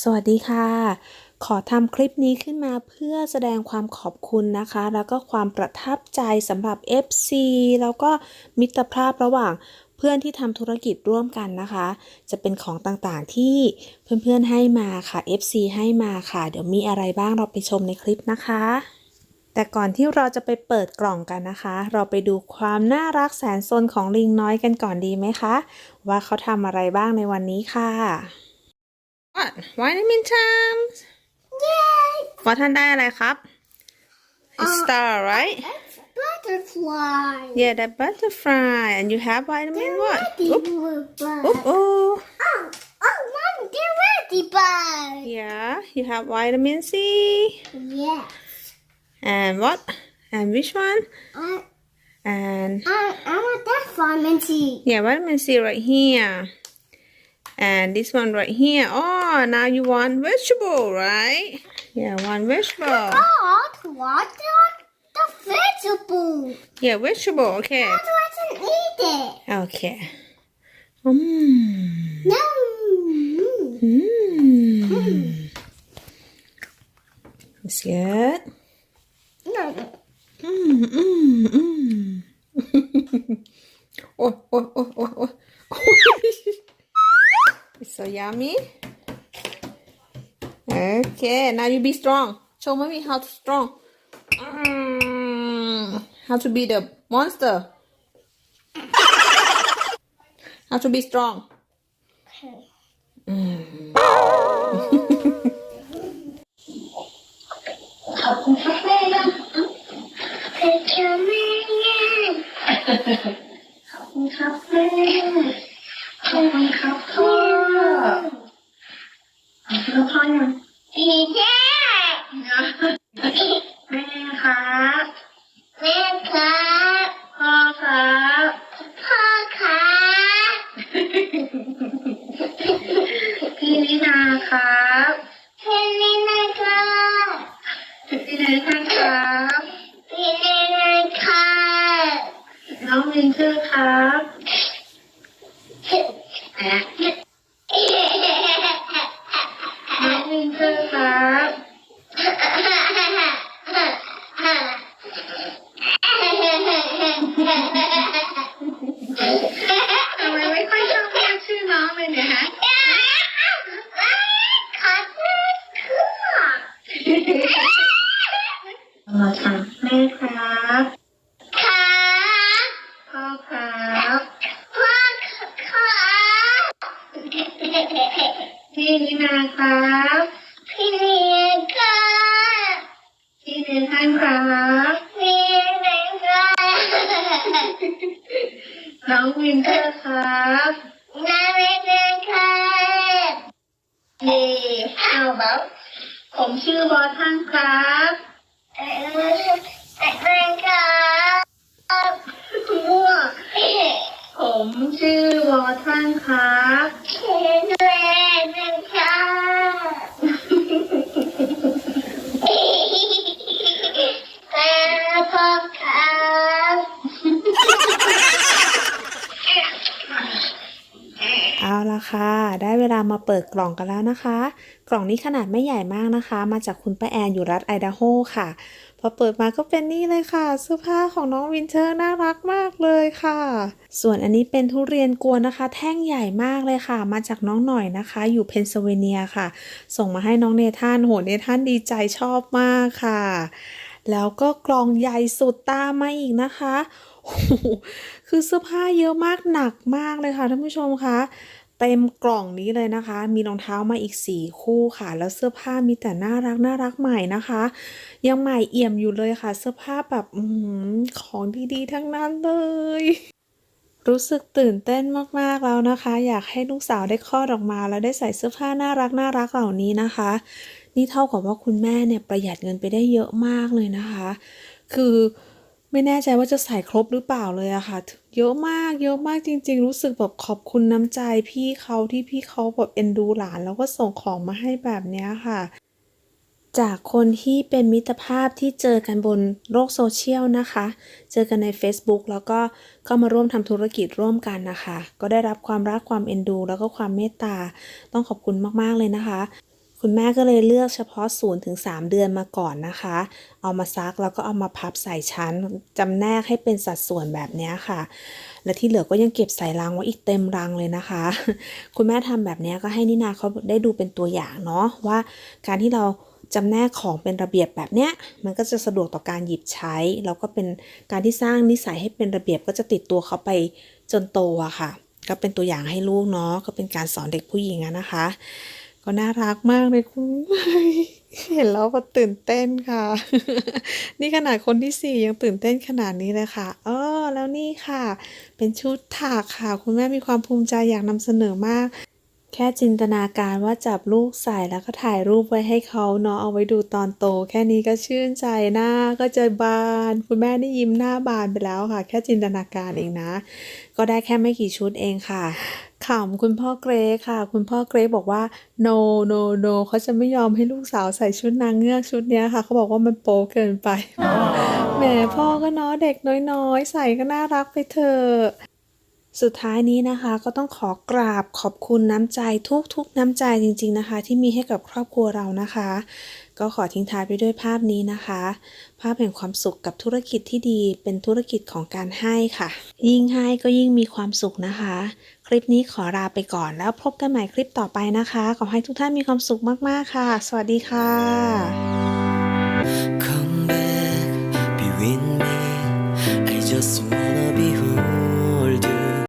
สวัสดีค่ะ ขอทำคลิปนี้ขึ้นมาเพื่อแสดงความขอบคุณนะคะ แล้วก็ความประทับใจสำหรับ FC แล้วก็มิตรภาพระหว่างเพื่อนที่ทำธุรกิจร่วมกันนะคะ จะเป็นของต่างๆที่เพื่อนๆให้มาค่ะ FC ให้มาค่ะ เดี๋ยวมีอะไรบ้างเราไปชมในคลิปนะคะ แต่ก่อนที่เราจะไปเปิดกล่องกันนะคะ เราไปดูความน่ารักแสนสนของลิงน้อยกันก่อนดีไหมคะ ว่าเขาทำอะไรบ้างในวันนี้ค่ะ What vitamin times Yay! ว่าท่านได้อะไรครับ It's Uh, star right Butterfly. Yeah that butterfly and you have vitamin what Ready Oop, bug. oop, oh Oh, oh, mom, they're ready bug. Yeah you have vitamin C Yes. and what and which one I, and I, I want that vitamin C. yeah vitamin C right here and this one right here oh now you want vegetable right yeah one vegetable What? What? The, the vegetable. yeah vegetable okay I can eat it? okay mm. No. Mm. It's good. No. Mm, mm, mm. oh, oh, oh, oh, oh so yummy. Okay, now you be strong. Show mommy how to strong. Mm, how to be the monster. how to be strong. Okay. Mm. แม่ขอครับพ่อขอบคุณพ่อยัง Yeah. แม่ครับแม่ครับพ่อครับพ่อครับพี่นินาครับพนนี่นะครับพี่นินาครับพี่นี่นะครับน้องวินเทอครับอะน้องวินเทอร์ครับทำไมไม่ค่อยชอบเรียกชื่อน้องเลยเนี่ยฮะ มาค่ะแม่ครับ พ่อครับพี่ นินาครับพี่เนท่านครับน้องวินเทอร์ครับเย่เอาแบบผมชื่อบอท่านครับมั่วผมชื่อบอท่านครับ พ่อครับ เอาละค่ะ ได้ เวลามาเปิดกล่องกันแล้วนะคะ กล่องนี้ขนาดไม่ใหญ่มากนะคะ มาจากคุณป้าแอนอยู่รัฐไอดาโฮค่ะ พอเปิดมาก็เป็นนี่เลยค่ะเสื้อผ้าของน้องวินเทอร์น่ารักมากเลยค่ะ ส่วนอันนี้เป็นทุเรียนกวนนะคะ แท่งใหญ่มากเลยค่ะ มาจากน้องหน่อยนะคะ อยู่เพนซิลเวเนียค่ะ ส่งมาให้น้องเนธานโหเนธานดีใจชอบมากค่ะ แล้วก็กล่องใหญ่สุดตามมาอีกนะคะโอ้โหคือเสื้อผ้าเยอะมากหนักมากเลยค่ะท่านผู้ชมคะ เต็มกล่องนี้เลยนะคะ มีรองเท้ามาอีก 4 คู่ค่ะ แล้วเสื้อผ้ามีแต่น่ารักน่ารักใหม่นะคะ ยังใหม่เอี่ยมอยู่เลยค่ะ เสื้อผ้าแบบอของดีๆ ทั้งนั้นเลย รู้สึกตื่นเต้นมากๆแล้วนะคะ อยากให้ลูกสาวได้คลอดออกมา แล้วได้ใส่เสื้อผ้าน่ารักน่ารักเหล่านี้นะคะ นี่เท่ากับว่าคุณแม่เนี่ยประหยัดเงินไปได้เยอะมากเลยนะคะ คือ ไม่แน่ใจว่าจะใส่ครบหรือเปล่าเลยอะค่ะ เยอะมากเยอะมากจริง ๆ รู้สึกแบบขอบคุณน้ำใจพี่เขาที่พี่เขาแบบเอ็นดูหลาน แล้วก็ส่งของมาให้แบบนี้ค่ะ จากคนที่เป็นมิตรภาพที่เจอกันบนโลกโซเชียลนะคะ เจอกันใน Facebook แล้วก็เข้ามาร่วมทำธุรกิจร่วมกันนะคะ ก็ได้รับความรักความเอ็นดู แล้วก็ความเมตตาต้องขอบคุณมากๆเลยนะคะ คุณแม่ก็เลยเลือกเฉพาะ0ถึง3เดือนมาก่อนนะคะ เอามาซักแล้วก็เอามาพับใส่ชั้นจำแนกให้เป็นสัดส่วนแบบนี้ค่ะ และที่เหลือก็ยังเก็บใส่รังไว้อีกเต็มรังเลยนะคะ คุณแม่ทำแบบนี้ก็ให้นินาเขาได้ดูเป็นตัวอย่างเนาะว่าการที่เราจำแนกของเป็นระเบียบแบบเนี้ยมันก็จะสะดวกต่อการหยิบใช้ แล้วก็เป็นการที่สร้างนิสัยให้เป็นระเบียบก็จะติดตัวเขาไปจนโตอะค่ะ ก็เป็นตัวอย่างให้ลูกเนาะก็เป็นการสอนเด็กผู้หญิงอะนะคะ ก็น่ารักมากเลยคุณเห็นแล้วก็ตื่นเต้นค่ะ นี่ขนาดคนที่สี่ยังตื่นเต้นขนาดนี้เลยค่ะเออแล้วนี่ค่ะ เป็นชุดถักค่ะ คุณแม่มีความภูมิใจอยากนำเสนอมาก แค่จินตนาการว่าจับลูกใส่แล้วก็ถ่ายรูปไว้ให้เขาเนาะเอาไว้ดูตอนโต แค่นี้ก็ชื่นใจหน้าก็จะบาน คุณแม่นี่ยิ้มหน้าบานไปแล้วค่ะ แค่จินตนาการเองนะ ก็ได้แค่ไม่กี่ชุดเองค่ะขำคุณพ่อเกรกค่ะ คุณพ่อเกรกบอกว่า no no no เขาจะไม่ยอมให้ลูกสาวใส่ชุดนางเงือกชุดนี้ค่ะ เขาบอกว่ามันโป๊เกินไปแหมพ่อก็เนาะเด็กน้อยๆ ใส่ก็น่ารักไปเถอะ สุดท้ายนี้นะคะก็ต้องขอกราบขอบคุณน้ำใจทุกๆน้ำใจจริง ๆนะคะ ที่มีให้กับครอบครัวเรานะคะ ก็ขอทิ้งท้ายไปด้วยภาพนี้นะคะ ภาพแห่งความสุขกับธุรกิจที่ดีเป็นธุรกิจของการให้ค่ะ ยิ่งให้ก็ยิ่งมีความสุขนะคะ คลิปนี้ขอลาไปก่อนแล้วพบกันใหม่คลิปต่อไปนะคะ ขอให้ทุกท่านมีความสุขมากๆค่ะ สวัสดีค่ะ Come back, be with me. I just want